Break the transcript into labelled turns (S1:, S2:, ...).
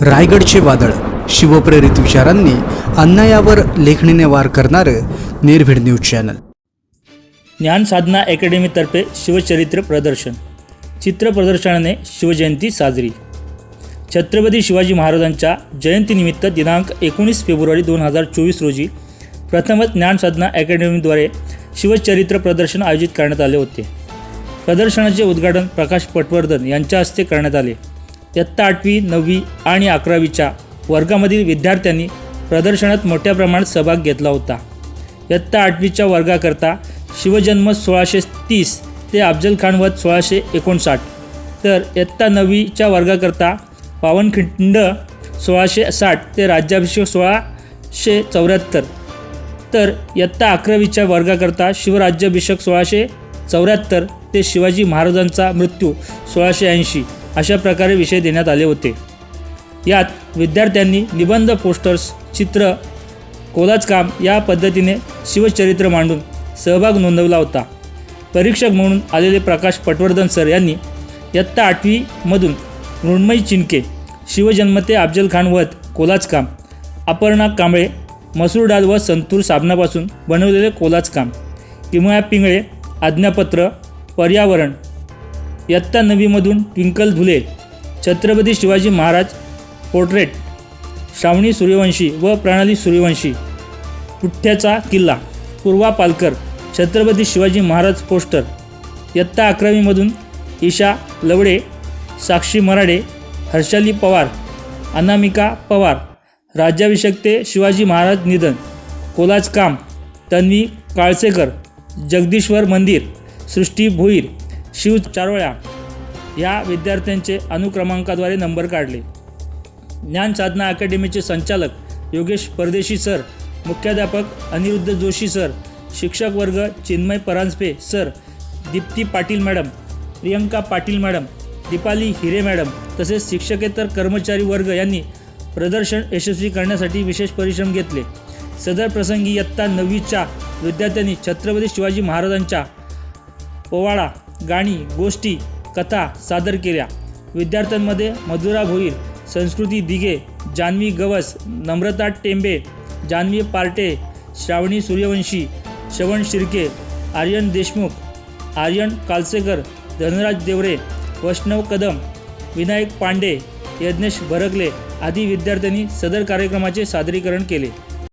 S1: रायगडचे वादळ. शिवप्रेरित विचारांनी अन्यायावर लेखणीने वार करणारं निर्भीड न्यूज चॅनल.
S2: ज्ञान साधना अकॅडमीतर्फे शिवचरित्र प्रदर्शन. चित्र प्रदर्शनाने शिवजयंती साजरी. छत्रपती शिवाजी महाराजांच्या जयंतीनिमित्त दिनांक एकोणीस फेब्रुवारी दोन हजार चोवीस रोजी प्रथमच ज्ञानसाधना अकॅडमीद्वारे शिवचरित्र प्रदर्शन आयोजित करण्यात आले होते. प्रदर्शनाचे उद्घाटन प्रकाश पटवर्धन यांच्या हस्ते करण्यात आले. इयत्ता आठवी नववी आणि अकरावीच्या वर्गामधील विद्यार्थ्यांनी प्रदर्शनात मोठ्या प्रमाणात सहभाग घेतला होता. इयत्ता आठवीच्या वर्गाकरता शिवजन्म सोळाशे तीस ते अफजल खान वध सोळाशे एकोणसाठ. तर इयत्ता नववीच्या वर्गाकरता पावनखिंड सोळाशे साठ ते राज्याभिषेक सोळाशे चौऱ्याहत्तर. तर इयत्ता अकरावीच्या वर्गाकरता शिवराज्याभिषेक सोळाशे चौऱ्याहत्तर ते शिवाजी महाराजांचा मृत्यू सोळाशे ऐंशी. अशा प्रकारे विषय देण्यात आले होते. यात विद्यार्थ्यांनी निबंध पोस्टर्स चित्र कोलाज काम या पद्धतीने शिवचरित्र मांडून सहभाग नोंदवला होता. परीक्षक म्हणून आलेले प्रकाश पटवर्धन सर यांनी इयत्ता आठवीमधून मृण्मयी चिनके शिवजन्मते अफजल खान वध कोलाज काम अपर्णा कांबळे मसूर डाळ व संतूर साबणापासून बनवलेले कोलाज काम किमया पिंगळे आज्ञापत्र पर्यावरण इयत्ता नवीमधून ट्विंकल धुले छत्रपती शिवाजी महाराज पोर्ट्रेट श्रावणी सूर्यवंशी व प्रणाली सूर्यवंशी. पुठ्ठ्याचा किल्ला पूर्वा पालकर छत्रपती शिवाजी महाराज पोस्टर. इयत्ता अकरावीमधून ईशा लवडे साक्षी मराडे हर्षाली पवार अनामिका पवार राज्याभिषेकते शिवाजी महाराज निधन कोलाज काम तन्वी काळसेकर जगदीश्वर मंदिर सृष्टी भोईर शिव चारोळ्या या विद्यार्थ्यांचे अनुक्रमांकाद्वारे नंबर काढले. ज्ञान साधना अकॅडमीचे संचालक योगेश परदेशी सर मुख्याध्यापक अनिरुद्ध जोशी सर शिक्षक वर्ग Chinmay Paranjpe sir Deepti Patil madam Priyanka Patil madam Deepali Hire madam तसेच शिक्षकेतर कर्मचारी वर्ग यांनी प्रदर्शन यशस्वी करण्यासाठी विशेष परिश्रम घेतले. सदर प्रसंगी इयत्ता नववीच्या विद्यार्थ्यांनी छत्रपती शिवाजी महाराजांच्या पोवाडा गाणी गोष्टी कथा सादर केल्या. विद्यार्थ्यांमध्ये मधुरा भोईर संस्कृती दिघे जान्हवी गवस नम्रता टेंबे जान्हवी पार्टे श्रावणी सूर्यवंशी श्रवण शिर्के आर्यन देशमुख आर्यन कालसेकर धनराज देवरे वैष्णव कदम विनायक पांडे यज्ञेश भरगले आदी विद्यार्थ्यांनी सदर कार्यक्रमाचे सादरीकरण केले.